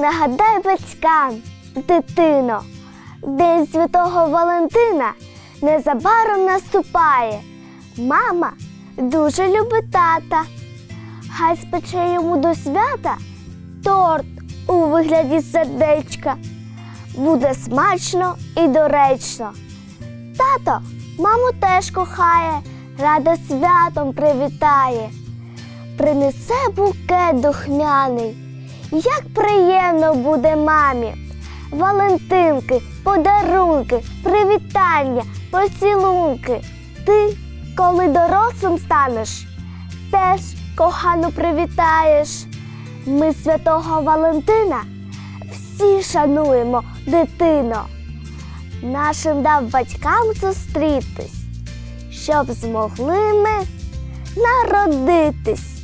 Нагадай батькам, дитино, День Святого Валентина незабаром наступає. Мама дуже любить тата. Хай спече йому до свята торт у вигляді сердечка. Буде смачно і доречно. Тато маму теж кохає, радо святом привітає. Принесе букет духмяний. Як приємно буде мамі. Валентинки, подарунки, привітання, поцілунки. Ти, коли дорослим станеш, теж кохану привітаєш. Ми святого Валентина всі шануємо дитино. Нашим дав батькам зустрітись, щоб змогли ми народитись.